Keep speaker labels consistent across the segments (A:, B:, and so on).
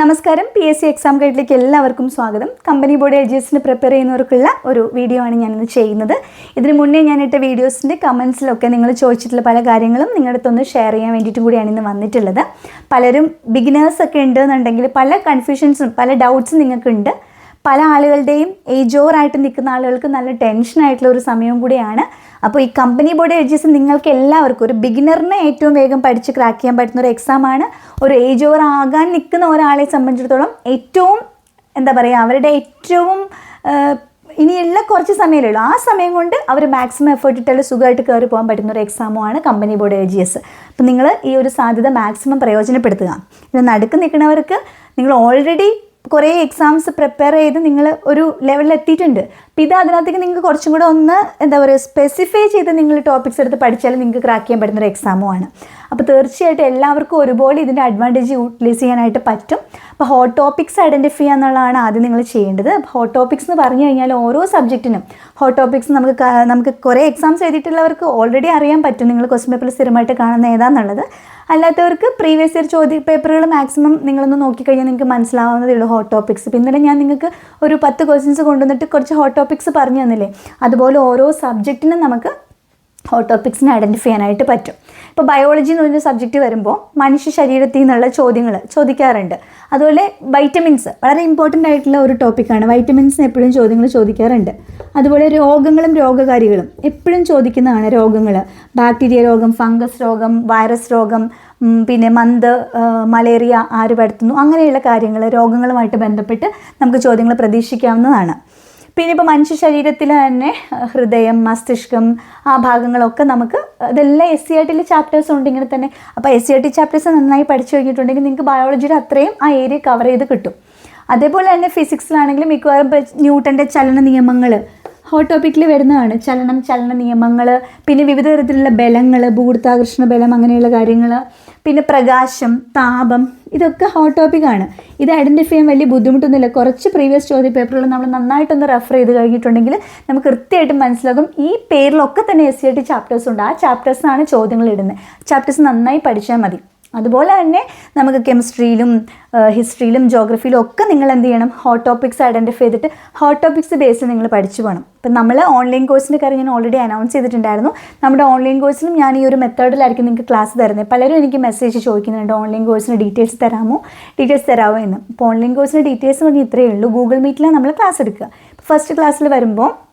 A: നമസ്കാരം. P S C exam ഗൈഡിലേക്ക് എല്ലാവർക്കും സ്വാഗതം. കമ്പനി ബോർഡ് എൽ ജി എസിന് പ്രിപ്പയർ ചെയ്യുന്നവർക്കുള്ള ഒരു വീഡിയോ ആണ് ഞാനിന്ന് ചെയ്യുന്നത്. ഇതിന് മുന്നേ ഞാൻ ഇട്ട വീഡിയോസിന്റെ കമൻസിലൊക്കെ നിങ്ങൾ ചോദിച്ചിട്ടുള്ള പല കാര്യങ്ങളും നിങ്ങളുടെ അടുത്തൊന്ന് ഷെയർ ചെയ്യാൻ വേണ്ടിയിട്ടും കൂടിയാണ് ഇന്ന് വന്നിട്ടുള്ളത്. പലരും ബിഗിനേഴ്സ് ഒക്കെ ഉണ്ട് എന്നുണ്ടെങ്കിൽ പല കൺഫ്യൂഷൻസും പല ഡൗട്ട്സും നിങ്ങൾക്കുണ്ട്. പല ആളുകളുടെയും ഏജോറായിട്ട് നിൽക്കുന്ന ആളുകൾക്ക് നല്ല ടെൻഷൻ ആയിട്ടുള്ള ഒരു സമയവും കൂടിയാണ്. അപ്പോൾ ഈ കമ്പനി ബോർഡ് എഡ്ജസ് നിങ്ങൾക്ക് എല്ലാവർക്കും ഒരു ബിഗിനറിനെ ഏറ്റവും വേഗം പഠിച്ച് ക്രാക്ക് ചെയ്യാൻ പറ്റുന്ന ഒരു എക്സാമാണ് ഒരു ഏജ് ഓവർ ആകാൻ നിൽക്കുന്ന ഒരാളെ സംബന്ധിച്ചിടത്തോളം ഏറ്റവും എന്താ പറയുക അവരുടെ ഏറ്റവും ഇനിയുള്ള കുറച്ച് സമയമേ ആ സമയം കൊണ്ട് അവർ മാക്സിമം എഫേർട്ട് ഇട്ടാൽ സുഖമായിട്ട് കയറി പോകാൻ പറ്റുന്ന ഒരു എക്സാമുമാണ് company board A G S അപ്പം നിങ്ങൾ ഈ ഒരു സാധ്യത മാക്സിമം പ്രയോജനപ്പെടുത്തുക. ഇത് നടുക്ക് നിൽക്കുന്നവർക്ക് നിങ്ങൾ ഓൾറെഡി കുറേ എക്സാംസ് പ്രിപ്പയർ ചെയ്ത് നിങ്ങൾ ഒരു ലെവലിൽ എത്തിയിട്ടുണ്ട്. അപ്പോൾ ഇത് അതിനകത്തേക്ക് നിങ്ങൾക്ക് കുറച്ചും കൂടെ ഒന്ന് എന്താ പറയുക സ്പെസിഫൈ ചെയ്ത് നിങ്ങൾ ടോപ്പിക്സ് എടുത്ത് പഠിച്ചാൽ നിങ്ങൾക്ക് ക്രാക്ക് ചെയ്യാൻ പറ്റുന്ന ഒരു എക്സാമുമാണ് അപ്പോൾ തീർച്ചയായിട്ടും എല്ലാവർക്കും ഒരുപോലെ ഇതിന്റെ അഡ്വാന്റേജ് യൂട്ടിലൈസ് ചെയ്യാനായിട്ട് പറ്റും. അപ്പോൾ ഹോട്ട് ടോപ്പിക്സ് ഐഡന്റിഫൈ ചെയ്യുക എന്നുള്ളതാണ് ആദ്യം നിങ്ങൾ ചെയ്യേണ്ടത്. അപ്പോൾ ഹോട്ട് ടോപ്പിക്സ് എന്ന് പറഞ്ഞു കഴിഞ്ഞാൽ ഓരോ സബ്ജക്റ്റിനും ഹോട്ട് ടോപ്പിക്സ് നമുക്ക് നമുക്ക് കുറേ എക്സാംസ് എഴുതിയിട്ടുള്ളവർക്ക് ഓൾറെഡി അറിയാൻ പറ്റും. നിങ്ങൾ ക്വസ്റ്റ്യൻ പേപ്പറിൽ സ്ഥിരമായിട്ട് കാണുന്ന ഏതാണെന്നുള്ളത് അല്ലാത്തവർക്ക് പ്രീവിയസ് ഇയർ ചോദ്യ പേപ്പറുകൾ മാക്സിമം നിങ്ങളൊന്ന് നോക്കിക്കഴിഞ്ഞാൽ നിങ്ങൾക്ക് മനസ്സിലാവുന്നതേ ഉള്ളൂ ഹോട്ട് ടോപ്പിക്സ് പിന്നീട് ഞാൻ നിങ്ങൾക്ക് ഒരു പത്ത് ക്വസ്റ്റ്യൻസ് കൊണ്ടുവന്നിട്ട് കുറച്ച് ഹോട്ട് ടോപ്പിക്സ് പറഞ്ഞു തന്നില്ലേ? അതുപോലെ ഓരോ സബ്ജക്റ്റിനും നമുക്ക് ഹോട്ട് ടോപ്പിക്സിനെ ഐഡന്റിഫൈ ചെയ്യാനായിട്ട് പറ്റും. ഇപ്പോൾ ബയോളജി എന്ന് പറഞ്ഞ സബ്ജക്റ്റ് വരുമ്പോൾ മനുഷ്യ ശരീരത്തിൽ നിന്നുള്ള ചോദ്യങ്ങൾ ചോദിക്കാറുണ്ട്. അതുപോലെ വൈറ്റമിൻസ് വളരെ ഇമ്പോർട്ടന്റ് ആയിട്ടുള്ള ഒരു ടോപ്പിക്കാണ് വൈറ്റമിൻസിന് എപ്പോഴും ചോദ്യങ്ങൾ ചോദിക്കാറുണ്ട്. അതുപോലെ രോഗങ്ങളും രോഗകാരികളും എപ്പോഴും ചോദിക്കുന്നതാണ് രോഗങ്ങൾ. ബാക്ടീരിയ രോഗം ഫംഗസ് രോഗം വൈറസ് രോഗം പിന്നെ മന്ത് മലേറിയ ആര് പരത്തുന്നു അങ്ങനെയുള്ള കാര്യങ്ങൾ രോഗങ്ങളുമായിട്ട് ബന്ധപ്പെട്ട് നമുക്ക് ചോദ്യങ്ങൾ പ്രതീക്ഷിക്കാവുന്നതാണ്. പിന്നെ ഇപ്പോൾ മനുഷ്യ ശരീരത്തിൽ തന്നെ ഹൃദയം മസ്തിഷ്കം ആ ഭാഗങ്ങളൊക്കെ നമുക്ക് ഇതെല്ലാം എസ് സി ആർ ടിയിലെ ചാപ്റ്റേഴ്സ് ഉണ്ട് ഇങ്ങനെ തന്നെ. അപ്പോൾ S C R T chapters നന്നായി പഠിച്ചു കഴിഞ്ഞിട്ടുണ്ടെങ്കിൽ നിങ്ങൾക്ക് ബയോളജിയുടെ അത്രയും ആ ഏരിയ കവർ ചെയ്ത് കിട്ടും. അതേപോലെ തന്നെ ഫിസിക്സിലാണെങ്കിലും മിക്കവാറും ന്യൂട്ടന്റെ ചലന നിയമങ്ങൾ ഹോട്ട് ടോപ്പിക്കിൽ വരുന്നതാണ്. ചലനം ചലന നിയമങ്ങൾ പിന്നെ വിവിധ തരത്തിലുള്ള ബലങ്ങൾ ഭൂഗുരുത്താകർഷണ ബലം അങ്ങനെയുള്ള കാര്യങ്ങൾ പിന്നെ പ്രകാശം താപം ഇതൊക്കെ ഹോട്ട് ടോപ്പിക്കാണ് ഇത് ഐഡന്റിഫൈ ചെയ്യാൻ വലിയ ബുദ്ധിമുട്ടൊന്നുമില്ല. കുറച്ച് പ്രീവിയസ് ചോദ്യ പേപ്പറുകൾ നമ്മൾ നന്നായിട്ടൊന്ന് റെഫർ ചെയ്ത് കഴിഞ്ഞിട്ടുണ്ടെങ്കിൽ നമുക്ക് കൃത്യമായിട്ടും മനസ്സിലാകും. ഈ പേരിലൊക്കെ തന്നെ എസ് സി ടി ചാപ്റ്റേഴ്സ് ഉണ്ട്. ആ ചാപ്റ്റേഴ്സാണ് ചോദ്യങ്ങൾ ഇടുന്നത്. ചാപ്റ്റേഴ്സ് നന്നായി പഠിച്ചാൽ മതി. അതുപോലെ തന്നെ നമുക്ക് കെമിസ്ട്രിയിലും ഹിസ്റ്ററിയിലും ജോഗ്രഫിയിലും ഒക്കെ നിങ്ങൾ എന്ത് ചെയ്യണം? ഹോട്ട് ടോപ്പിക്സ് ഐഡന്റിഫൈ ചെയ്തിട്ട് ഹോട്ട് ടോപ്പിക്സ് ബേസ് നിങ്ങൾ പഠിച്ചു പോകണം. ഇപ്പം നമ്മൾ ഓൺലൈൻ കോഴ്സിന്റെ കാര്യം ഞാൻ ഓൾറെഡി അനൗൺസ് ചെയ്തിട്ടുണ്ടായിരുന്നു. നമ്മുടെ ഓൺലൈൻ കോഴ്സിലും ഞാൻ ഈ ഒരു മെത്തേഡിലായിരിക്കും നിങ്ങൾക്ക് ക്ലാസ് തരുന്നത്. പലരും എനിക്ക് മെസ്സേജ് ചോദിക്കുന്നുണ്ട് ഓൺലൈൻ കോഴ്സിന് ഡീറ്റെയിൽസ് തരാമോ? ഡീറ്റെയിൽസ് തരാമോ എന്ന്? ഇപ്പോൾ ഓൺലൈൻ കോഴ്സിന് ഡീറ്റെയിൽസ് പറഞ്ഞാൽ ഇത്രയേ ഉള്ളൂ. ഗൂഗിൾ മീറ്റിലാണ് നമ്മൾ ക്ലാസ് എടുക്കുക. ഫസ്റ്റ് ക്ലാസ്സിൽ വരുമ്പോൾ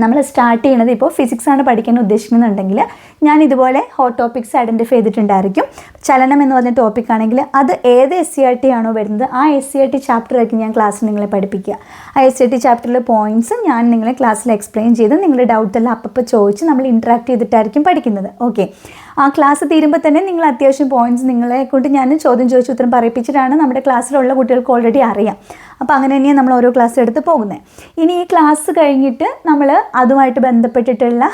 A: നമ്മൾ സ്റ്റാർട്ട് ചെയ്യണത് ഇപ്പോൾ ഫിസിക്സ് ആണ് പഠിക്കാൻ ഉദ്ദേശിക്കുന്നുണ്ടെങ്കിൽ ഞാൻ ഇതുപോലെ ഹോട്ട് ടോപ്പിക്സ് ഐഡന്റിഫൈ ചെയ്തിട്ടുണ്ടായിരിക്കും. ചലനം എന്ന് പറഞ്ഞ ടോപ്പിക് ആണെങ്കിൽ അത് ഏത് എസ് സി ആർ ടി ആണോ വരുന്നത് ആ S C R T chapter ആയിരിക്കും ഞാൻ ക്ലാസ്സിൽ നിങ്ങളെ പഠിപ്പിക്കുക. ആ എസ് സി ആർ ടി ചാപ്റ്ററിലെ പോയിന്റ്സ് ഞാൻ നിങ്ങളെ ക്ലാസ്സിൽ എക്സ്പ്ലെയിൻ ചെയ്ത് നിങ്ങളുടെ ഡൗട്ടെല്ലാം അപ്പം ചോദിച്ച് നമ്മൾ ഇൻട്രാക്ട് ചെയ്തിട്ടായിരിക്കും പഠിക്കുന്നത്. ഓക്കെ ആ ക്ലാസ് തീരുമ്പോൾ തന്നെ നിങ്ങൾ അത്യാവശ്യം പോയിന്റ്സ് നിങ്ങളെ കൊണ്ട് ഞാൻ ചോദ്യം ചോദിച്ച ഉത്തരം പറയിപ്പിച്ചിട്ടാണ് നമ്മുടെ ക്ലാസ്സിലുള്ള കുട്ടികൾക്ക് ഓൾറെഡി അറിയാം. അപ്പോൾ അങ്ങനെ തന്നെയാണ് നമ്മൾ ഓരോ ക്ലാസ് എടുത്ത് പോകുന്നത് ഇനി ഈ ക്ലാസ് കഴിഞ്ഞിട്ട് നമ്മൾ അതുമായിട്ട് ബന്ധപ്പെട്ടിട്ടുള്ള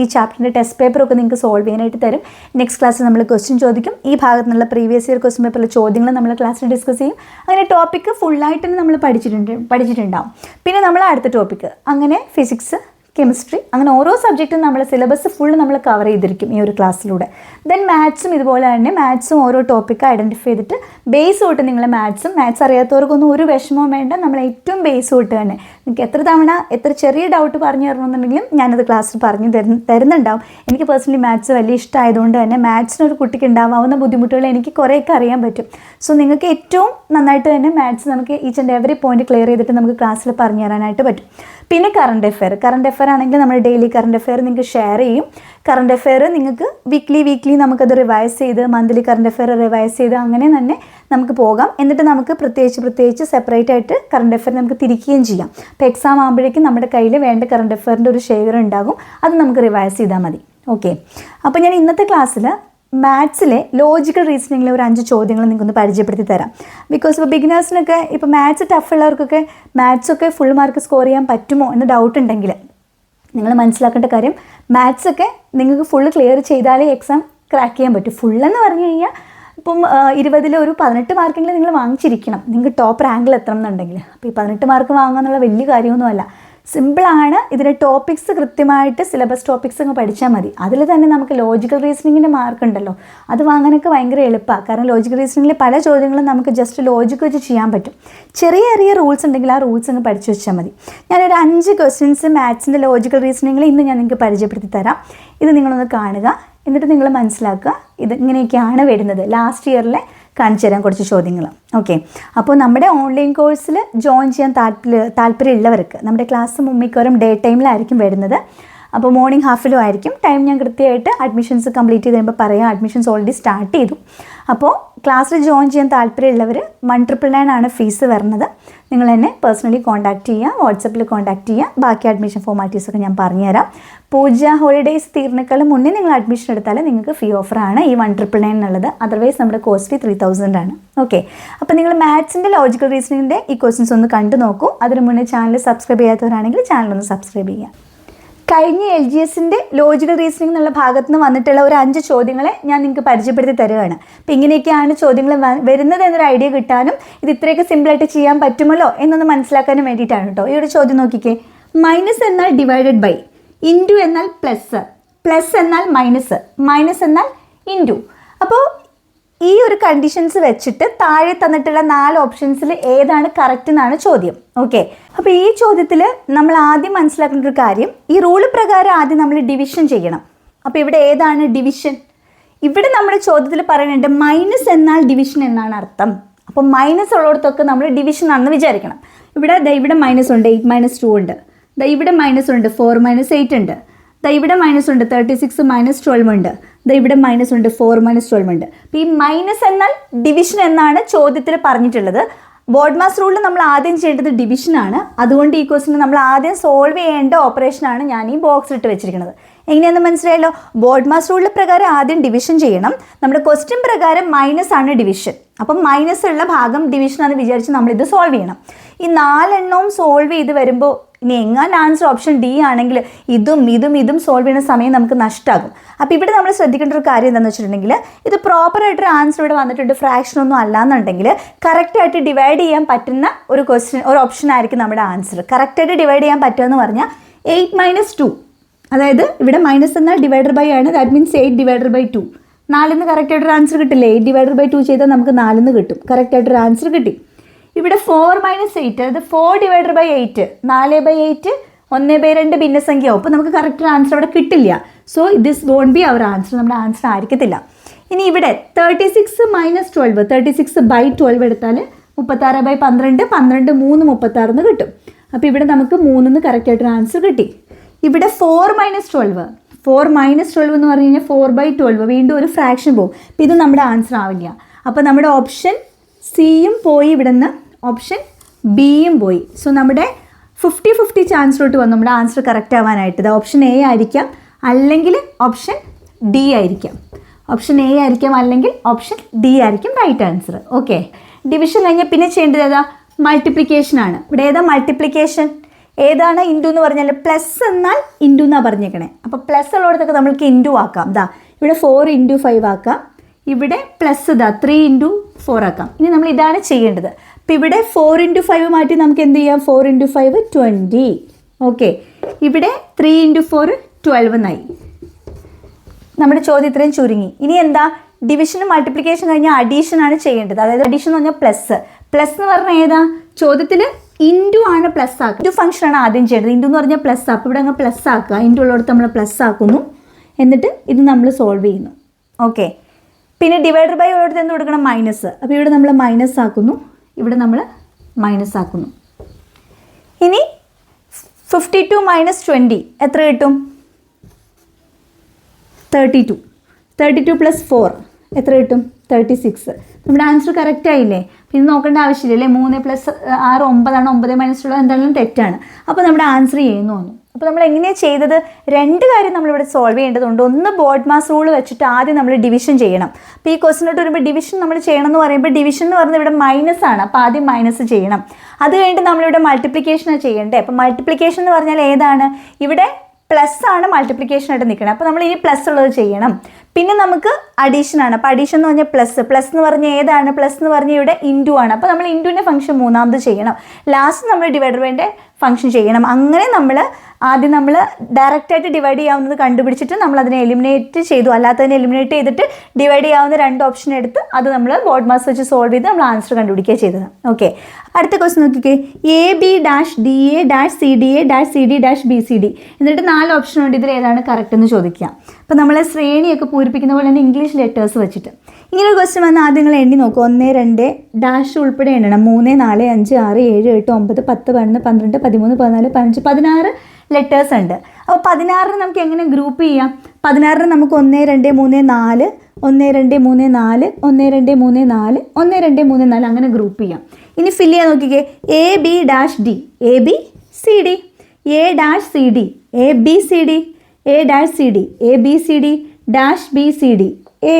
A: ഈ ചാപ്റ്ററിന്റെ ടെസ്റ്റ് പേപ്പറൊക്കെ നിങ്ങൾക്ക് സോൾവ് ചെയ്യാനായിട്ട് തരും. നെക്സ്റ്റ് ക്ലാസ്സിൽ നമ്മൾ ക്വസ്റ്റ്യൻ ചോദിക്കും. ഈ ഭാഗത്ത് നിന്നുള്ള പ്രീവിയസ് ഇയർ ക്വസ്റ്റ്യൻ പേപ്പറിലെ ചോദ്യങ്ങൾ നമ്മൾ ക്ലാസ്സിൽ ഡിസ്കസ് ചെയ്യും. അങ്ങനെ ടോപ്പിക്ക് ഫുള്ളായിട്ട് തന്നെ നമ്മൾ പഠിച്ചിട്ടുണ്ട് പഠിച്ചിട്ടുണ്ടാവും. പിന്നെ നമ്മൾ അടുത്ത ടോപ്പിക്ക് അങ്ങനെ ഫിസിക്സ് കെമിസ്ട്രി അങ്ങനെ ഓരോ സബ്ജക്റ്റും നമ്മൾ സിലബസ് ഫുൾ നമ്മൾ കവർ ചെയ്തിരിക്കും ഈ ഒരു ക്ലാസ്സിലൂടെ ദെൻ മാത്സും ഇതുപോലെ തന്നെ മാത്സും ഓരോ ടോപ്പിക്ക് ഐഡന്റിഫൈ ചെയ്തിട്ട് ബേസ് തൊട്ട് നിങ്ങൾ മാത്സും മാത്സ് അറിയാത്തവർക്കൊന്നും ഒരു വിഷമവും വേണ്ട. നമ്മൾ ഏറ്റവും ബേസ് തൊട്ട് തന്നെ. നിങ്ങൾക്ക് എത്ര തവണ എത്ര ചെറിയ ഡൗട്ട് പറഞ്ഞു തരണമെന്നുണ്ടെങ്കിലും ഞാനത് ക്ലാസ്സിൽ പറഞ്ഞു തരുന്ന തരുന്നുണ്ടാവും. എനിക്ക് പേഴ്സണലി മാത്സ് വലിയ ഇഷ്ടമായതുകൊണ്ട് തന്നെ മാത്സിനൊരു കുട്ടിക്ക് ഉണ്ടാവാവുന്ന ബുദ്ധിമുട്ടുകൾ എനിക്ക് കുറേയൊക്കെ അറിയാൻ പറ്റും. സോ നിങ്ങൾക്ക് ഏറ്റവും നന്നായിട്ട് തന്നെ മാത്സ് നമുക്ക് each and every point clear ചെയ്തിട്ട് നമുക്ക് ക്ലാസ്സിൽ പറഞ്ഞു തരാനായിട്ട് പറ്റും. പിന്നെ കറണ്ട് അഫെയർ കറണ്ട് അഫെയർ ആണെങ്കിൽ നമ്മൾ ഡെയിലി കറണ്ട് അഫെയർ നിങ്ങൾക്ക് ഷെയർ ചെയ്യും. കറണ്ട് അഫെയർ നിങ്ങൾക്ക് വീക്ക്ലി വീക്ക്ലി നമുക്കത് റിവൈസ് ചെയ്ത് മന്ത്ലി കറണ്ട് അഫെയർ റിവൈസ് ചെയ്ത് അങ്ങനെ തന്നെ നമുക്ക് പോകാം. എന്നിട്ട് നമുക്ക് പ്രത്യേകിച്ച് പ്രത്യേകിച്ച് സെപ്പറേറ്റ് ആയിട്ട് കറണ്ട് അഫെയർ നമുക്ക് തിരിക്കുകയും ചെയ്യാം. അപ്പോൾ എക്സാം ആകുമ്പോഴേക്കും നമ്മുടെ കയ്യിൽ വേണ്ട കറണ്ട് അഫെയറിന്റെ ഒരു ശേഖരം ഉണ്ടാകും. അത് നമുക്ക് റിവൈസ് ചെയ്താൽ മതി. ഓക്കെ അപ്പോൾ ഞാൻ ഇന്നത്തെ ക്ലാസ്സിൽ മാത്സിലെ ലോജിക്കൽ റീസണിങ്ങിലെ ഒരു അഞ്ച് ചോദ്യങ്ങൾ നിങ്ങൾക്കൊന്ന് പരിചയപ്പെടുത്തി തരാം. ബിക്കോസ് ഇപ്പോൾ ബിഗിനേഴ്സിനൊക്കെ ഇപ്പോൾ മാത്സ് ടഫ് ഉള്ളവർക്കൊക്കെ മാത്സൊക്കെ ഫുൾ മാർക്ക് സ്കോർ ചെയ്യാൻ പറ്റുമോ എന്ന് ഡൗട്ട് ഉണ്ടെങ്കിൽ നിങ്ങൾ മനസ്സിലാക്കേണ്ട കാര്യം മാത്സൊക്കെ നിങ്ങൾക്ക് ഫുൾ ക്ലിയർ ചെയ്താലേ എക്സാം ക്രാക്ക് ചെയ്യാൻ പറ്റും. ഫുള്ളെന്ന് പറഞ്ഞു കഴിഞ്ഞാൽ ഇപ്പം ഇരുപതിൽ ഒരു പതിനെട്ട് മാർക്കെങ്കിലും നിങ്ങൾ വാങ്ങിച്ചിരിക്കണം. നിങ്ങൾക്ക് ടോപ്പ് റാങ്കിൽ എത്തണം എന്നുണ്ടെങ്കിൽ. അപ്പോൾ ഈ പതിനെട്ട് മാർക്ക് വാങ്ങുക എന്നുള്ള വലിയ കാര്യമൊന്നുമല്ല. സിമ്പിളാണ് ഇതിന്റെ ടോപ്പിക്സ് കൃത്യമായിട്ട് സിലബസ് ടോപ്പിക്സ് അങ്ങ് പഠിച്ചാൽ മതി. അതിൽ തന്നെ നമുക്ക് ലോജിക്കൽ റീസണിങ്ങിന്റെ മാർക്ക് ഉണ്ടല്ലോ. അത് വാങ്ങാനൊക്കെ ഭയങ്കര എളുപ്പമാണ് കാരണം ലോജിക്കൽ റീസണിങ്ങിൽ പല ചോദ്യങ്ങളും നമുക്ക് ജസ്റ്റ് ലോജിക്ക് വെച്ച് ചെയ്യാൻ പറ്റും. ചെറിയ ചെറിയ റൂൾസ് ഉണ്ടെങ്കിൽ ആ റൂൾസ് അങ്ങ് പഠിച്ചു വെച്ചാൽ മതി. ഞാനൊരു അഞ്ച് ക്വസ്റ്റ്യൻസ് മാത്സിന്റെ ലോജിക്കൽ റീസണിങ്ങിൽ ഇന്ന് ഞാൻ നിങ്ങൾക്ക് പരിചയപ്പെടുത്തി തരാം. ഇത് നിങ്ങളൊന്ന് കാണുക. എന്നിട്ട് നിങ്ങൾ മനസ്സിലാക്കുക. ഇത് ഇങ്ങനെയൊക്കെയാണ് വരുന്നത്. ലാസ്റ്റ് ഇയറിലെ കാണിച്ചു തരാൻ കുറച്ച് ചോദ്യങ്ങൾ. ഓക്കെ അപ്പോൾ നമ്മുടെ ഓൺലൈൻ കോഴ്സിൽ ജോയിൻ ചെയ്യാൻ താല്പര്യ താല്പര്യമുള്ളവർക്ക് നമ്മുടെ ക്ലാസ് മുമ്മിക്കോറും ഡേ ടൈമിലായിരിക്കും വരുന്നത്. അപ്പോൾ മോർണിംഗ് ഹാഫിലും ആയിരിക്കും. ടൈം ഞാൻ കൃത്യമായിട്ട് അഡ്മിഷൻസ് കംപ്ലീറ്റ് ചെയ്ത് കഴിയുമ്പോൾ പറയാം. അഡ്മിഷൻസ് ഓൾറെഡി സ്റ്റാർട്ട് ചെയ്തു. അപ്പോൾ ക്ലാസ്സിൽ ജോയിൻ ചെയ്യാൻ താല്പര്യമുള്ളവർ വൺ ട്രിപ്പിൾ നയൻ ആണ് ഫീസ് വരുന്നത്. നിങ്ങൾ എന്നെ പേഴ്സണലി കോൺടാക്ട് ചെയ്യുക വാട്സപ്പിൽ കോൺടാക്ട് ചെയ്യുക ബാക്കി അഡ്മിഷൻ ഫോർമാലിറ്റീസ് ഒക്കെ ഞാൻ പറഞ്ഞുതരാം. പൂജ ഹോളിഡേയ്സ് തീർന്നേക്കാളും മുന്നേ നിങ്ങൾ അഡ്മിഷൻ എടുത്താൽ നിങ്ങൾക്ക് ഫ്രീ ഓഫറാണ് ഈ വൺ ട്രിപ്പിൾ നയൻ എന്നുള്ളത്. അതർവൈസ് നമ്മുടെ കോസ്റ്റ് ഫീ ത്രീ തൗസൻഡ് ആണ്. ഓക്കെ അപ്പോൾ നിങ്ങൾ മാത്സിന്റെ ലോജിക്കൽ റീസണിങ്ങിന്റെ ഈ ക്വസ്റ്റ്യൻസ് ഒന്ന് കണ്ടു നോക്കൂ. അതിന് മുന്നേ ചാനൽ സബ്സ്ക്രൈബ് ചെയ്യാത്തവരാണെങ്കിൽ ചാനൽ ഒന്ന് സബ്സ്ക്രൈബ് ചെയ്യുക. കഴിഞ്ഞ എൽ ജി എസിന്റെ ലോജിക്കൽ റീസണിംഗ് എന്നുള്ള ഭാഗത്ത് നിന്ന് വന്നിട്ടുള്ള ഒരു അഞ്ച് ചോദ്യങ്ങളെ ഞാൻ നിങ്ങൾക്ക് പരിചയപ്പെടുത്തി തരുകയാണ് അപ്പം ഇങ്ങനെയൊക്കെയാണ് ചോദ്യങ്ങൾ വരുന്നത് എന്നൊരു ഐഡിയ കിട്ടാനും ഇത് ഇത്രയൊക്കെ സിമ്പിളായിട്ട് ചെയ്യാൻ പറ്റുമല്ലോ എന്നൊന്ന് മനസ്സിലാക്കാനും വേണ്ടിയിട്ടാണ് കേട്ടോ. ഈ ഒരു ചോദ്യം നോക്കിക്കേ. മൈനസ് എന്നാൽ ഡിവൈഡഡ് ബൈ ഇന്റു എന്നാൽ പ്ലസ് പ്ലസ് എന്നാൽ മൈനസ് മൈനസ് എന്നാൽ ഇന്റു അപ്പോൾ ഈ ഒരു കണ്ടീഷൻസ് വെച്ചിട്ട് താഴെ തന്നിട്ടുള്ള നാല് ഓപ്ഷൻസിൽ ഏതാണ് കറക്റ്റ് എന്നാണ് ചോദ്യം. ഓക്കെ അപ്പോൾ ഈ ചോദ്യത്തിൽ നമ്മൾ ആദ്യം മനസ്സിലാക്കേണ്ട ഒരു കാര്യം ഈ റൂൾ പ്രകാരം ആദ്യം നമ്മൾ ഡിവിഷൻ ചെയ്യണം. അപ്പോൾ ഇവിടെ ഏതാണ് ഡിവിഷൻ ഇവിടെ നമ്മുടെ ചോദ്യത്തിൽ പറയുന്നുണ്ട് മൈനസ് എന്നാൽ ഡിവിഷൻ എന്നാണ് അർത്ഥം. അപ്പോൾ മൈനസ് ഉള്ളിടത്തൊക്കെ നമ്മൾ ഡിവിഷൻ ആണെന്ന് വിചാരിക്കണം. ഇവിടെ ദ ഇവിടെ മൈനസ് ഉണ്ട് എയ്റ്റ് മൈനസ് ടു ഉണ്ട്. ദ ഇവിടെ മൈനസ് ഉണ്ട് ഫോർ മൈനസ് എയ്റ്റ് ഉണ്ട്. ദ ഇവിടെ മൈനസ് ഉണ്ട് തേർട്ടി സിക്സ് മൈനസ് ട്വൽവ് ഉണ്ട്. ഇവിടെ മൈനസ് ഉണ്ട് ഫോർ മൈനസ് ട്വൽവ് ഉണ്ട്. അപ്പോൾ ഈ മൈനസ് എന്നാൽ ഡിവിഷൻ എന്നാണ് ചോദ്യത്തിൽ പറഞ്ഞിട്ടുള്ളത്. ബോർഡ് മാസ് റൂളിൽ നമ്മൾ ആദ്യം ചെയ്യേണ്ടത് ഡിവിഷനാണ് അതുകൊണ്ട് ഈ ക്വസ്റ്റിന് നമ്മൾ ആദ്യം സോൾവ് ചെയ്യേണ്ട ഓപ്പറേഷനാണ് ഞാൻ ഈ ബോക്സ് ഇട്ട് വെച്ചിരിക്കുന്നത്. എങ്ങനെയാണെന്ന് മനസ്സിലായല്ലോ? ബോർഡ് മാസ് റൂളിൽ പ്രകാരം ആദ്യം ഡിവിഷൻ ചെയ്യണം. നമ്മുടെ ക്വസ്റ്റ്യൻ പ്രകാരം മൈനസ് ആണ് ഡിവിഷൻ അപ്പം മൈനസ് ഉള്ള ഭാഗം ഡിവിഷൻ ആണെന്ന് വിചാരിച്ച് നമ്മൾ ഇത് സോൾവ് ചെയ്യണം. ഈ നാലെണ്ണവും സോൾവ് ചെയ്ത് വരുമ്പോൾ ഇനി എങ്ങാൻ ആൻസർ ഓപ്ഷൻ ഡി ആണെങ്കിൽ ഇതും ഇതും ഇതും സോൾവ് ചെയ്യുന്ന സമയം നമുക്ക് നഷ്ടമാകും അപ്പോൾ ഇവിടെ നമ്മൾ ശ്രദ്ധിക്കേണ്ട ഒരു കാര്യം എന്താണെന്ന് വെച്ചിട്ടുണ്ടെങ്കിൽ ഇത് പ്രോപ്പറായിട്ടൊരു ആൻസർ ഇവിടെ വന്നിട്ടുണ്ട്. ഫ്രാക്ഷൻ ഒന്നും അല്ലാന്നുണ്ടെങ്കിൽ കറക്റ്റായിട്ട് ഡിവൈഡ് ചെയ്യാൻ പറ്റുന്ന ഒരു ക്വസ്റ്റ്യൻ ഒരു ഓപ്ഷൻ ആയിരിക്കും നമ്മുടെ ആൻസർ കറക്റ്റായിട്ട് ഡിവൈഡ് ചെയ്യാൻ പറ്റുമെന്ന് പറഞ്ഞാൽ എയ്റ്റ് മൈനസ് ടു അതായത് ഇവിടെ മൈനസ് എന്നാൽ ഡിവൈഡർ ബൈ ആണ്. That means eight divider by two നാലിന്ന് കറക്റ്റായിട്ടൊരു ആൻസർ കിട്ടില്ലേ? എയ്റ്റ് ഡിവൈഡർ ബൈ ടു ചെയ്താൽ നമുക്ക് നാലിന്ന് കിട്ടും. കറക്റ്റായിട്ടൊരു ആൻസർ കിട്ടി. ഇവിടെ ഫോർ മൈനസ് എയ്റ്റ് അതായത് ഫോർ ഡിവൈഡർ ബൈ എയ്റ്റ് നാല് ബൈ എയ്റ്റ് ഒന്ന് ബൈ രണ്ട് ഭിന്നസംഖ്യയാവും അപ്പോൾ നമുക്ക് കറക്റ്റ് ആൻസർ അവിടെ കിട്ടില്ല. So this won't be our answer നമ്മുടെ ആൻസർ ആയിരിക്കത്തില്ല. ഇനി ഇവിടെ thirty six minus twelve thirty six by twelve എടുത്താൽ മുപ്പത്താറ് ബൈ പന്ത്രണ്ട് പന്ത്രണ്ട് മൂന്ന് മുപ്പത്താറെന്ന് കിട്ടും. അപ്പോൾ ഇവിടെ നമുക്ക് മൂന്നിന്ന് കറക്റ്റായിട്ടൊരു ആൻസർ കിട്ടി. ഇവിടെ four minus twelve four minus twelve എന്ന് പറഞ്ഞു കഴിഞ്ഞാൽ ഫോർ ബൈ ട്വൽവ് വീണ്ടും ഒരു ഫ്രാക്ഷൻ പോകും. അപ്പോൾ ഇത് നമ്മുടെ ആൻസർ ആവില്ല. അപ്പോൾ നമ്മുടെ ഓപ്ഷൻ സിയും പോയി ഇവിടെ നിന്ന് ഓപ്ഷൻ ബിയും പോയി. സോ നമ്മുടെ ഫിഫ്റ്റി ഫിഫ്റ്റി ചാൻസിലോട്ട് വന്നു. നമ്മുടെ ആൻസർ കറക്റ്റ് ആവാനായിട്ട്. ഇത് ഓപ്ഷൻ എ ആയിരിക്കാം അല്ലെങ്കിൽ ഓപ്ഷൻ ഡി ആയിരിക്കാം. ഓപ്ഷൻ എ ആയിരിക്കാം അല്ലെങ്കിൽ ഓപ്ഷൻ ഡി ആയിരിക്കും റൈറ്റ് ആൻസർ ഓക്കെ ഡിവിഷൻ കഴിഞ്ഞാൽ പിന്നെ ചെയ്യേണ്ടത് ഏതാ? മൾട്ടിപ്ലിക്കേഷൻ ആണ്. ഇവിടെ ഏതാ മൾട്ടിപ്ലിക്കേഷൻ ഏതാണ് ഇന്റു എന്ന് പറഞ്ഞാൽ പ്ലസ് എന്നാൽ ഇന്റു എന്നാണ് പറഞ്ഞേക്കണേ. അപ്പോൾ പ്ലസ് ഉള്ളിടത്തൊക്കെ നമ്മൾക്ക് ഇന്റു ആക്കാം. ദാ ഇവിടെ ഫോർ ഇന്റു ഫൈവ് ആക്കാം. ഇവിടെ പ്ലസ് ഇതാ ത്രീ ഇന്റു ഫോർ ആക്കാം. ഇനി നമ്മൾ ഇതാണ് ചെയ്യേണ്ടത്. അപ്പോൾ ഇവിടെ ഫോർ ഇന്റു ഫൈവ് മാറ്റി നമുക്ക് എന്ത് ചെയ്യാം? Four into five twenty okay ഇവിടെ ത്രീ ഇന്റു ഫോർ ട്വൽവ് എന്നായി. നമ്മുടെ ചോദ്യം ഇത്രയും ചുരുങ്ങി. ഇനി എന്താ? ഡിവിഷനും മൾട്ടിപ്ലിക്കേഷൻ കഴിഞ്ഞാൽ അഡീഷൻ ആണ് ചെയ്യേണ്ടത്. അതായത് അഡീഷൻ എന്ന് പറഞ്ഞാൽ പ്ലസ് പ്ലസ് എന്ന് പറഞ്ഞാൽ ഏതാ? ചോദ്യത്തിൽ ഇന്റു ആണ് പ്ലസ് ആക്കുക. ഇന്റു ഫംഗ്ഷൻ ആണ് ആദ്യം ചെയ്യേണ്ടത്. ഇന്റു എന്ന് പറഞ്ഞാൽ പ്ലസ് ആക്കുക. ഇവിടെ അങ്ങ് പ്ലസ് ആക്കുക. ഇന്റു ഉള്ളിടത്ത് നമ്മൾ പ്ലസ് ആക്കുന്നു. എന്നിട്ട് ഇത് നമ്മൾ സോൾവ് ചെയ്യുന്നു. ഓക്കെ പിന്നെ ഡിവൈഡർ ബൈ ഉള്ളിടത്ത് എന്ത് കൊടുക്കണം? മൈനസ് അപ്പോൾ ഇവിടെ നമ്മൾ മൈനസ് ആക്കുന്നു. ഇവിടെ നമ്മൾ മൈനസ് ആക്കുന്നു. ഇനി ഫിഫ്റ്റി ടു മൈനസ് ട്വന്റി എത്ര കിട്ടും? Thirty two thirty two plus four എത്ര കിട്ടും? തേർട്ടി സിക്സ് നമ്മുടെ ആൻസർ കറക്റ്റ് ആയില്ലേ? പിന്നെ നോക്കേണ്ട ആവശ്യമില്ല അല്ലേ? മൂന്ന് പ്ലസ് ആറ് ഒമ്പതാണ്. ഒമ്പത് മൈനസ് ഉള്ളത് എന്തായാലും തെറ്റാണ്. അപ്പോൾ നമ്മുടെ ആൻസർ ചെയ്യുന്നു വന്നു. അപ്പോൾ നമ്മൾ എങ്ങനെയാണ് ചെയ്തത്? രണ്ട് കാര്യം നമ്മളിവിടെ സോൾവ് ചെയ്യേണ്ടതുണ്ട്. ഒന്ന് ബോർഡ് മാസ് റൂൾ വെച്ചിട്ട് ആദ്യം നമ്മൾ ഡിവിഷൻ ചെയ്യണം. അപ്പോൾ ഈ ക്വസ്റ്റിനോട്ട് വരുമ്പോൾ ഡിവിഷൻ നമ്മൾ ചെയ്യണം എന്ന് പറയുമ്പോൾ ഡിവിഷൻ എന്ന് പറയുന്നത് ഇവിടെ മൈനസ് ആണ്. അപ്പോൾ ആദ്യം മൈനസ് ചെയ്യണം. അത് കഴിഞ്ഞിട്ട് നമ്മളിവിടെ മൾട്ടിപ്ലിക്കേഷനാണ് ചെയ്യേണ്ടത്. അപ്പോൾ മൾട്ടിപ്ലിക്കേഷൻ എന്ന് പറഞ്ഞാൽ ഏതാണ്? ഇവിടെ പ്ലസ് ആണ് മൾട്ടിപ്ലിക്കേഷൻ ആയിട്ട് നിൽക്കുന്നത് അപ്പോൾ നമ്മൾ ഇനി പ്ലസ് ഉള്ളത് ചെയ്യണം. പിന്നെ നമുക്ക് അഡീഷൻ ആണ്. അപ്പോൾ അഡീഷൻ എന്ന് പറഞ്ഞാൽ പ്ലസ് പ്ലസ് എന്ന് പറഞ്ഞാൽ ഏതാണ്? പ്ലസ് എന്ന് പറഞ്ഞാൽ ഇവിടെ ഇന്റു ആണ്. അപ്പോൾ നമ്മൾ ഇന്റുവിന്റെ ഫംഗ്ഷൻ മൂന്നാമത് ചെയ്യണം. ലാസ്റ്റ് നമ്മൾ ഡിവൈഡർ ബൈന്റെ ഫംഗ്ഷൻ ചെയ്യണം. അങ്ങനെ നമ്മൾ ആദ്യം നമ്മൾ ഡയറക്റ്റ് ആയിട്ട് ഡിവൈഡ് ചെയ്യാവുന്നത് കണ്ടുപിടിച്ചിട്ട് നമ്മൾ അതിനെ എലിമിനേറ്റ് ചെയ്തു. അല്ലാത്തതിനെ എലിമിനേറ്റ് ചെയ്തിട്ട് ഡിവൈഡ് ചെയ്യാവുന്ന രണ്ട് ഓപ്ഷൻ എടുത്ത് അത് നമ്മൾ ബോർഡ് മാസ് വെച്ച് സോൾവ് ചെയ്ത് നമ്മൾ ആൻസർ കണ്ടുപിടിക്കുക ചെയ്തത്. ഓക്കെ അടുത്ത ക്വസ്റ്റ്യൻ നോക്കിക്കേ. A B dash D A dash C D A dash C D dash B C D എന്നിട്ട് നാല് ഓപ്ഷൻ ഉണ്ട് ഇതിൽ ഏതാണ് കറക്റ്റ് എന്ന് ചോദിക്കുക. അപ്പോൾ നമ്മളെ ശ്രേണിയൊക്കെ പൂരിപ്പിക്കുന്ന പോലെ തന്നെ ഇംഗ്ലീഷ് ലെറ്റേഴ്സ് വെച്ചിട്ട്. ഇങ്ങനെ ഒരു ക്വസ്റ്റ്യൻ വന്നാൽ ആദ്യം നിങ്ങൾ എണ്ണി നോക്കുക ഒന്ന് രണ്ട് ഡാഷ് ഉൾപ്പെടെ എണ്ണണം. മൂന്ന് നാല് അഞ്ച് ആറ് ഏഴ് എട്ട് ഒമ്പത് പത്ത് പതിനൊന്ന് പന്ത്രണ്ട് പതിമൂന്ന് പതിനാല് പതിനഞ്ച് പതിനാറ് ലെറ്റേഴ്സ് ഉണ്ട്. അപ്പോൾ പതിനാറിന് നമുക്ക് എങ്ങനെ ഗ്രൂപ്പ് ചെയ്യാം? പതിനാറിന് നമുക്ക് ഒന്ന് രണ്ട് മൂന്ന് നാല് ഒന്ന് രണ്ട് മൂന്ന് നാല് ഒന്ന് രണ്ട് മൂന്ന് നാല് ഒന്ന് രണ്ട് മൂന്ന് നാല് അങ്ങനെ ഗ്രൂപ്പ് ചെയ്യാം. ഇനി ഫില്ല് ചെയ്യാൻ നോക്കിക്കേ. A B dash D A B C D A dash C D A B C D A dash C D A B C D dash B C D A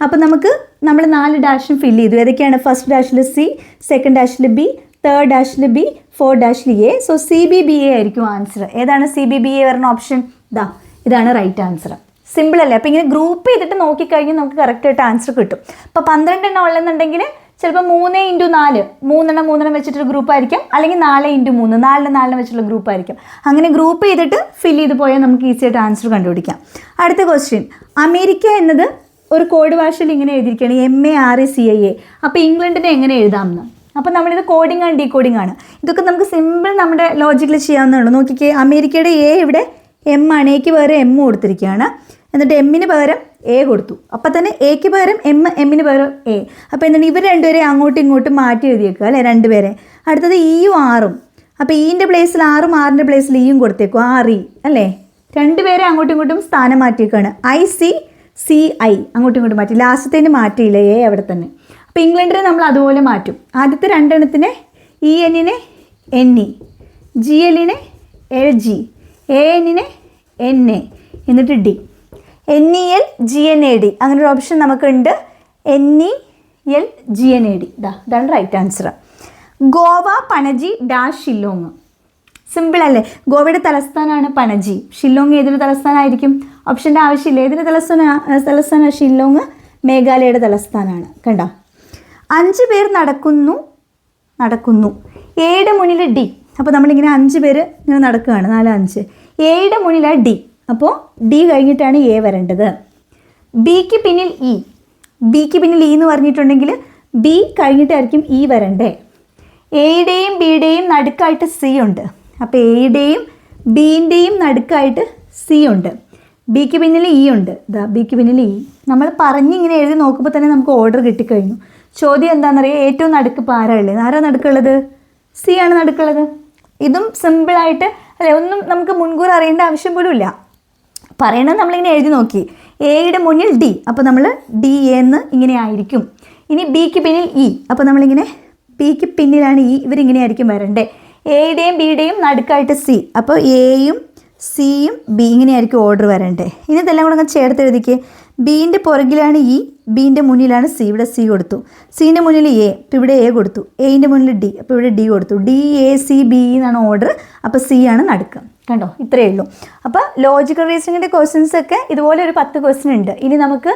A: അപ്പോൾ നമുക്ക് നമ്മൾ നാല് ഡാഷും fill ചെയ്തു. ഏതൊക്കെയാണ്? First ഡാഷിൽ C second ഡാഷിൽ B third ഡാഷിൽ B four ഡാഷിൽ A so C B B A ആയിരിക്കും ആൻസർ ഏതാണ് സി ബി ബി എ വരുന്ന ഓപ്ഷൻ ഇതാ ഇതാണ് റൈറ്റ് ആൻസർ സിമ്പിൾ അല്ലേ? അപ്പോൾ ഇങ്ങനെ ഗ്രൂപ്പ് ചെയ്തിട്ട് നോക്കിക്കഴിഞ്ഞാൽ നമുക്ക് കറക്റ്റായിട്ട് ആൻസർ കിട്ടും. അപ്പോൾ പന്ത്രണ്ടെണ്ണം ഉള്ളെന്നുണ്ടെങ്കിൽ ചിലപ്പോൾ മൂന്ന് ഇന്റു നാല് മൂന്നെണ്ണം മൂന്നെണ്ണം വെച്ചിട്ടൊരു ഗ്രൂപ്പ് ആയിരിക്കും. അല്ലെങ്കിൽ നാല് ഇന്റു മൂന്ന് നാലിന് നാലിന് വെച്ചിട്ടുള്ള ഗ്രൂപ്പ് ആയിരിക്കും. അങ്ങനെ ഗ്രൂപ്പ് ചെയ്തിട്ട് ഫിൽ ചെയ്ത് പോയാൽ നമുക്ക് ഈസി ആയിട്ട് ആൻസർ കണ്ടുപിടിക്കാം. അടുത്ത ക്വസ്റ്റ്യൻ അമേരിക്ക എന്നത് ഒരു കോഡ് ഭാഷയിൽ ഇങ്ങനെ എഴുതിയിരിക്കുകയാണ് M A R A C I A അപ്പോൾ ഇംഗ്ലണ്ടിനെ എങ്ങനെ എഴുതാമെന്ന്? അപ്പോൾ നമ്മളിത് കോഡിംഗ് ആണ് ഡീകോഡിംഗ് ആണ്. ഇതൊക്കെ നമുക്ക് സിമ്പിൾ നമ്മുടെ ലോജിക്കിൽ ചെയ്യാവുന്നതാണ് നോക്കിക്കേ അമേരിക്കയുടെ എ ഇവിടെ എം ആണ് എക്ക് പകരം എം കൊടുത്തിരിക്കുകയാണ്. എന്നിട്ട് എമ്മിന് പകരം എ കൊടുത്തു. അപ്പം തന്നെ എക്ക് പകരം എം എമ്മിന് പകരം എ അപ്പോൾ എന്താണ്? ഇവർ രണ്ടുപേരെ അങ്ങോട്ടും ഇങ്ങോട്ടും മാറ്റി എഴുതിയേക്കുക അല്ലേ? രണ്ടുപേരെ. അടുത്തത് ഇയും ആറും അപ്പോൾ ഈന്റെ പ്ലേസിൽ ആറും ആറിന്റെ പ്ലേസിൽ ഇയും കൊടുത്തേക്കും ആർ ഇ അല്ലേ? രണ്ടുപേരെ അങ്ങോട്ടും ഇങ്ങോട്ടും സ്ഥാനം മാറ്റിയേക്കാണ്. ഐ സി സി ഐ അങ്ങോട്ടും ഇങ്ങോട്ടും മാറ്റി. ലാസ്റ്റത്തേന് മാറ്റിയില്ല? എ അവിടെ തന്നെ. അപ്പോൾ ഇംഗ്ലണ്ടിനെ നമ്മൾ അതുപോലെ മാറ്റും. ആദ്യത്തെ രണ്ടെണ്ണത്തിനെ ഇ എന്നിനെ എൻ ഇ ജി എല്ലിനെ എൽ ജി എ എന്നിനെ എൻ എ എന്നിട്ട് D N E L G N A D അങ്ങനെ ഒരു ഓപ്ഷൻ നമുക്കുണ്ട്. N E L G N A D ഇതാ ഇതാണ് right answer Goa Panaji dash Shillong. Simple അല്ലേ? ഗോവയുടെ തലസ്ഥാനമാണ് പണജി ഷില്ലോങ് ഏതിന്റെ തലസ്ഥാനമായിരിക്കും ഓപ്ഷന്റെ ആവശ്യമില്ല. ഏതിന്റെ തലസ്ഥാന തലസ്ഥാന? ഷില്ലോങ് മേഘാലയയുടെ തലസ്ഥാനമാണ് കണ്ടോ? അഞ്ച് പേർ നടക്കുന്നു നടക്കുന്നു. എയുടെ മുന്നിൽ ഡി. അപ്പോൾ നമ്മളിങ്ങനെ അഞ്ച് പേര് ഇങ്ങനെ നടക്കുകയാണ്. നാല് അഞ്ച്. എയുടെ മുന്നിലാണ് ഡി. അപ്പോൾ ഡി കഴിഞ്ഞിട്ടാണ് എ വരേണ്ടത്. ബിക്ക് പിന്നിൽ ഇ ബിക്ക് പിന്നിൽ ഇ എന്ന് പറഞ്ഞിട്ടുണ്ടെങ്കിൽ ബി കഴിഞ്ഞിട്ടായിരിക്കും ഇ വരണ്ടേ. എയുടെയും ബിയുടെയും നടുക്കായിട്ട് സി ഉണ്ട്. അപ്പോൾ എയുടെയും ബീന്റെയും നടുക്കായിട്ട് സി ഉണ്ട്. ബിക്ക് പിന്നിൽ ഇ ഉണ്ട്. ഇതാ ബിക്ക് പിന്നിൽ ഇ നമ്മൾ പറഞ്ഞിങ്ങനെ എഴുതി നോക്കുമ്പോൾ തന്നെ നമുക്ക് ഓർഡർ കിട്ടിക്കഴിഞ്ഞു. ചോദ്യം എന്താണെന്നറിയാം ഏറ്റവും നടുക്ക് പാരമുള്ളത് ആരാ നടുക്കുള്ളത്? സി ആണ് നടുക്കുള്ളത്. ഇതും സിമ്പിളായിട്ട് അല്ലെ ഒന്നും നമുക്ക് മുൻകൂർ അറിയേണ്ട ആവശ്യം പോലും ഇല്ല. പറയണത് നമ്മളിങ്ങനെ എഴുതി നോക്കി. എയുടെ മുന്നിൽ ഡി അപ്പോൾ നമ്മൾ ഡി എന്ന് ഇങ്ങനെ ആയിരിക്കും. ഇനി ബിക്ക് പിന്നിൽ ഇ അപ്പോൾ നമ്മളിങ്ങനെ ബിക്ക് പിന്നിലാണ് ഇ ഇവരിങ്ങനെ ആയിരിക്കും വരണ്ടേ. എയുടെയും ബിയുടെയും നടുക്കായിട്ട് സി അപ്പോൾ എയും സിയും ബി ഇങ്ങനെയായിരിക്കും ഓർഡർ വരണ്ടേ. ഇനി ഇതെല്ലാം കൂടെ അങ്ങ് ചേർത്ത് എഴുതിക്ക്. ബീന്റെ പുറകിലാണ് ഇ ബീന്റെ മുന്നിലാണ് സി ഇവിടെ സി കൊടുത്തു. സീന്റെ മുന്നിൽ എ അപ്പോൾ ഇവിടെ എ കൊടുത്തു. എയിന്റെ മുന്നിൽ ഡി അപ്പോൾ ഇവിടെ ഡി കൊടുത്തു. ഡി എ സി ബി എന്നാണ് ഓർഡർ അപ്പോൾ സി ആണ് നടുക്ക്. കണ്ടോ? ഇത്രയേ ഉള്ളൂ. അപ്പോൾ ലോജിക്കൽ റീസണിങ്ങിന്റെ ക്വസ്റ്റ്യൻസ് ഒക്കെ ഇതുപോലെ ഒരു പത്ത് ക്വസ്റ്റ്യൻ ഉണ്ട്. ഇനി നമുക്ക്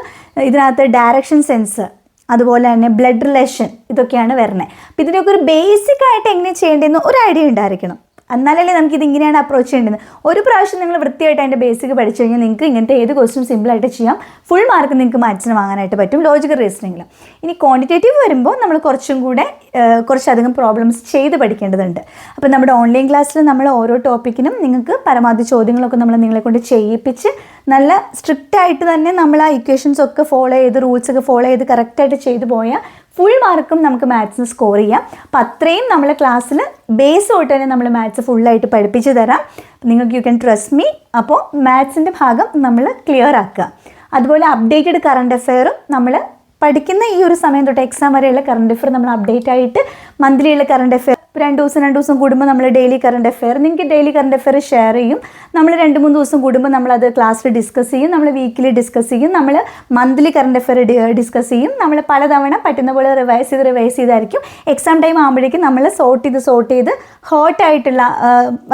A: ഇതിനകത്ത് ഡയറക്ഷൻ സെൻസ് അതുപോലെ തന്നെ ബ്ലഡ് റിലേഷൻ ഇതൊക്കെയാണ് വരുന്നത് അപ്പോൾ ഇതിന്റെയൊക്കെ ഒരു ബേസിക് ആയിട്ട് എങ്ങനെ ചെയ്യേണ്ടതെന്ന് ഒരു ഐഡിയ ഉണ്ടായിരിക്കണം. എന്നാലല്ലേ നമുക്ക് ഇത് ഇങ്ങനെയാണ് അപ്രോച്ച് ചെയ്യേണ്ടത്? ഒരു പ്രാവശ്യം നിങ്ങൾ വൃത്തിയായിട്ട് അതിന്റെ ബേസിക് പഠിച്ചു കഴിഞ്ഞാൽ നിങ്ങൾക്ക് ഇങ്ങനത്തെ ഏത് ക്വസ്റ്റും സിമ്പിളായിട്ട് ചെയ്യാം. ഫുൾ മാർക്ക് നിങ്ങൾക്ക് മാറ്റിന് വാങ്ങാനായിട്ട് പറ്റും. ലോജിക്കൽ റീസണിങ്ങിൽ ഇനി ക്വാണ്ടിറ്റേറ്റീവ് വരുമ്പോൾ നമ്മൾ കുറച്ചും കൂടെ കുറച്ചധികം പ്രോബ്ലംസ് ചെയ്ത് പഠിക്കേണ്ടതുണ്ട്. അപ്പോൾ നമ്മുടെ ഓൺലൈൻ ക്ലാസ്സിൽ നമ്മൾ ഓരോ ടോപ്പിക്കിനും നിങ്ങൾക്ക് പരമാവധി ചോദ്യങ്ങളൊക്കെ നമ്മൾ നിങ്ങളെ കൊണ്ട് ചെയ്യിപ്പിച്ച് നല്ല സ്ട്രിക്റ്റായിട്ട് തന്നെ നമ്മൾ ആ ഇക്വേഷൻസ് ഒക്കെ ഫോളോ ചെയ്ത് റൂൾസ് ഒക്കെ ഫോളോ ചെയ്ത് കറക്റ്റായിട്ട് ചെയ്തു പോയാൽ ഫുൾ മാർക്കും നമുക്ക് മാത്സിന് സ്കോർ ചെയ്യാം. അപ്പം അത്രയും നമ്മൾ ക്ലാസ്സിൽ ബേസ് തൊട്ട് തന്നെ നമ്മൾ മാത്സ് ഫുള്ളായിട്ട് പഠിപ്പിച്ചു തരാം. നിങ്ങൾക്ക് യു ക്യാൻ ട്രസ്റ്റ് മീ അപ്പോൾ മാത്സിന്റെ ഭാഗം നമ്മൾ ക്ലിയർ ആക്കുക. അതുപോലെ അപ്ഡേറ്റഡ് കറണ്ട് അഫെയറും നമ്മൾ പഠിക്കുന്ന ഈ ഒരു സമയം തൊട്ട് എക്സാം വരെയുള്ള കറണ്ട് അഫെയർ നമ്മൾ അപ്ഡേറ്റ് ആയിട്ട് മന്ത്ലിയുള്ള കറണ്ട് അഫെയർ രണ്ട് ദിവസം രണ്ട് ദിവസം കൂടുമ്പോൾ നമ്മൾ ഡെയിലി കറണ്ട് അഫെയർ നിങ്ങൾക്ക് ഡെയിലി കറണ്ട് അഫെയർ ഷെയർ ചെയ്യും. നമ്മൾ രണ്ട് മൂന്ന് ദിവസം കൂടുമ്പോൾ അത് ക്ലാസ്സിൽ ഡിസ്കസ് ചെയ്യും നമ്മൾ വീക്കിലി ഡിസ്കസ് ചെയ്യും നമ്മൾ മന്ത്ലി കറണ്ട് അഫെയർ ഡിസ്കസ് ചെയ്യും. നമ്മൾ പലതവണ പറ്റുന്ന പോലെ റിവൈസ് ചെയ്ത് റിവൈസ് ചെയ്തായിരിക്കും. എക്സാം ടൈം ആകുമ്പോഴേക്കും നമ്മൾ സോർട്ട് ചെയ്ത് സോർട്ട് ചെയ്ത് ഹോട്ട് ആയിട്ടുള്ള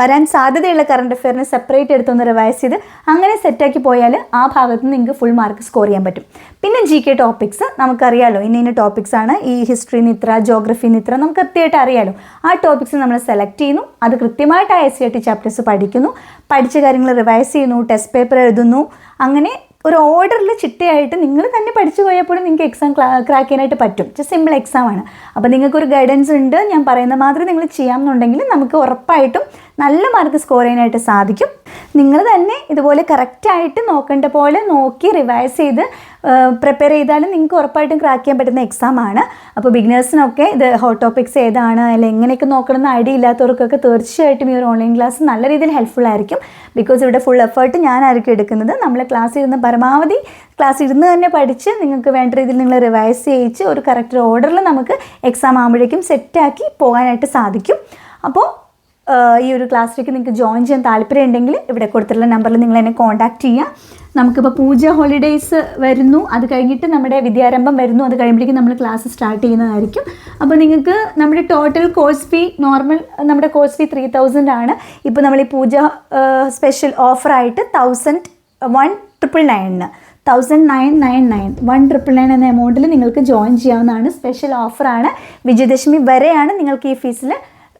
A: വരാൻ സാധ്യതയുള്ള കറണ്ട് അഫെയറിനെ സെപ്പറേറ്റ് എടുത്തൊന്ന് റിവൈസ് ചെയ്ത് അങ്ങനെ സെറ്റാക്കി പോയാൽ ആ ഭാഗത്ത് നിങ്ങൾക്ക് ഫുൾ മാർക്ക് സ്കോർ ചെയ്യാൻ പറ്റും. പിന്നെ ജി കെ ടോപ്പിക്സ് നമുക്കറിയാലോ. ഇന്ന ഇന്ന ടോപ്പിക്സ് ആണ്. ഈ ഹിസ്റ്ററി ഇത്ര ജോഗ്രഫി ഇത്ര നമുക്ക് കൃത്യമായിട്ട് അറിയാലോ. ആ ടോപ്പിക്സ് നമ്മൾ സെലക്ട് ചെയ്യുന്നു. അത് കൃത്യമായിട്ട് ആ എസ് സി ടി ചാപ്റ്റേഴ്സ് പഠിക്കുന്നു. പഠിച്ച കാര്യങ്ങൾ റിവൈസ് ചെയ്യുന്നു. ടെസ്റ്റ് പേപ്പർ എഴുതുന്നു. അങ്ങനെ ഒരു ഓർഡറിൽ ചിട്ടയായിട്ട് നിങ്ങൾ തന്നെ പഠിച്ചു പോയപ്പോഴും നിങ്ങൾക്ക് എക്സാം ക്രാക്ക് ചെയ്യാനായിട്ട് പറ്റും. ജസ്റ്റ് സിമ്പിൾ എക്സാം ആണ്. അപ്പോൾ നിങ്ങൾക്കൊരു ഗൈഡൻസ് ഉണ്ട്. ഞാൻ പറയുന്ന മാതിരി നിങ്ങൾ ചെയ്യാമെന്നുണ്ടെങ്കിൽ നമുക്ക് ഉറപ്പായിട്ടും നല്ല മാർക്ക് സ്കോർ ചെയ്യാനായിട്ട് സാധിക്കും. നിങ്ങൾ തന്നെ ഇതുപോലെ കറക്റ്റായിട്ട് നോക്കേണ്ട പോലെ നോക്കി റിവൈസ് ചെയ്ത് പ്രിപ്പയർ ചെയ്താലും നിങ്ങൾക്ക് ഉറപ്പായിട്ടും ക്രാക്ക് ചെയ്യാൻ പറ്റുന്ന എക്സാം ആണ്. അപ്പോൾ ബിഗിനേഴ്സിനൊക്കെ ഇത് ഹോട്ട് ടോപ്പിക്സ് ഏതാണ് അല്ലെങ്കിൽ എങ്ങനെയൊക്കെ നോക്കണമെന്ന് ഐഡിയ ഇല്ലാത്തവർക്കൊക്കെ തീർച്ചയായിട്ടും ഈ ഒരു ഓൺലൈൻ ക്ലാസ് നല്ല രീതിയിൽ ഹെൽപ്ഫുൾ ആയിരിക്കും. ബിക്കോസ് ഇവിടെ ഫുൾ എഫേർട്ട് ഞാനായിരിക്കും എടുക്കുന്നത്. നമ്മൾ ക്ലാസ് ഇരുന്ന് പരമാവധി ക്ലാസ് ഇരുന്ന് തന്നെ പഠിച്ച് നിങ്ങൾക്ക് വേണ്ട രീതിയിൽ നിങ്ങൾ റിവൈസ് ചെയ്യിച്ച് ഒരു കറക്റ്റ് ഓർഡറിൽ നമുക്ക് എക്സാം ആകുമ്പോഴേക്കും സെറ്റാക്കി പോകാനായിട്ട് സാധിക്കും. അപ്പോൾ ഈ ഒരു ക്ലാസ്സിലേക്ക് നിങ്ങൾക്ക് ജോയിൻ ചെയ്യാൻ താല്പര്യം ഉണ്ടെങ്കിൽ ഇവിടെ കൊടുത്തിട്ടുള്ള നമ്പറിൽ നിങ്ങൾ എന്നെ കോൺടാക്ട് ചെയ്യാം നമുക്കിപ്പോൾ പൂജ ഹോളിഡേയ്സ് വരുന്നു. അത് കഴിഞ്ഞിട്ട് നമ്മുടെ വിദ്യാരംഭം വരുന്നു. അത് കഴിയുമ്പോഴേക്കും നമ്മൾ ക്ലാസ് സ്റ്റാർട്ട് ചെയ്യുന്നതായിരിക്കും. അപ്പോൾ നിങ്ങൾക്ക് നമ്മുടെ ടോട്ടൽ കോഴ്സ് ഫീ നോർമൽ നമ്മുടെ കോഴ്സ് ഫീ ത്രീ തൗസൻഡ് ആണ്. ഇപ്പോൾ നമ്മൾ ഈ പൂജ സ്പെഷ്യൽ ഓഫറായിട്ട് thousand one triple നയനിന് thousand nine nine nine one triple nine എന്ന എമൗണ്ടിൽ നിങ്ങൾക്ക് ജോയിൻ ചെയ്യാവുന്നതാണ്. സ്പെഷ്യൽ ഓഫറാണ് വിജയദശമി വരെയാണ് നിങ്ങൾക്ക് ഈ ഫീസിൽ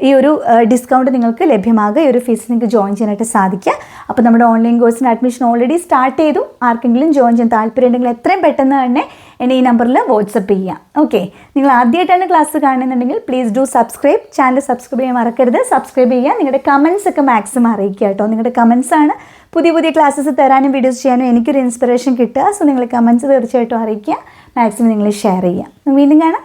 A: ഈ ഒരു ഡിസ്കൗണ്ട് നിങ്ങൾക്ക് ലഭ്യമാകുക ഈ ഒരു ഫീസ് നിങ്ങൾക്ക് ജോയിൻ ചെയ്യാനായിട്ട് സാധിക്കുക. അപ്പോൾ നമ്മുടെ ഓൺലൈൻ കോഴ്സിന് അഡ്മിഷൻ ഓൾറെഡി സ്റ്റാർട്ട് ചെയ്തു. ആർക്കെങ്കിലും ജോയിൻ ചെയ്യാൻ താല്പര്യം ഉണ്ടെങ്കിൽ എത്രയും പെട്ടെന്ന് തന്നെ എന്നെ ഈ നമ്പറിൽ വാട്സപ്പ് ചെയ്യാം. ഓക്കെ നിങ്ങൾ ആദ്യമായിട്ടാണ് ക്ലാസ് കാണുന്നുണ്ടെങ്കിൽ please do subscribe channel subscribe ചെയ്യാൻ മറക്കരുത്. സബ്സ്ക്രൈബ് ചെയ്യുക. നിങ്ങളുടെ കമൻസ് ഒക്കെ മാക്സിമം അറിയിക്കുക കേട്ടോ. നിങ്ങളുടെ കമൻസ് ആണ് പുതിയ പുതിയ ക്ലാസ്സസ് തരാനും വീഡിയോസ് ചെയ്യാനും എനിക്കൊരു ഇൻസ്പിറേഷൻ കിട്ടുക. സോ നിങ്ങൾ കമൻസ് തീർച്ചയായിട്ടും അറിയിക്കുക. മാക്സിമം നിങ്ങൾ ഷെയർ ചെയ്യുക. വീണ്ടും കാണാം.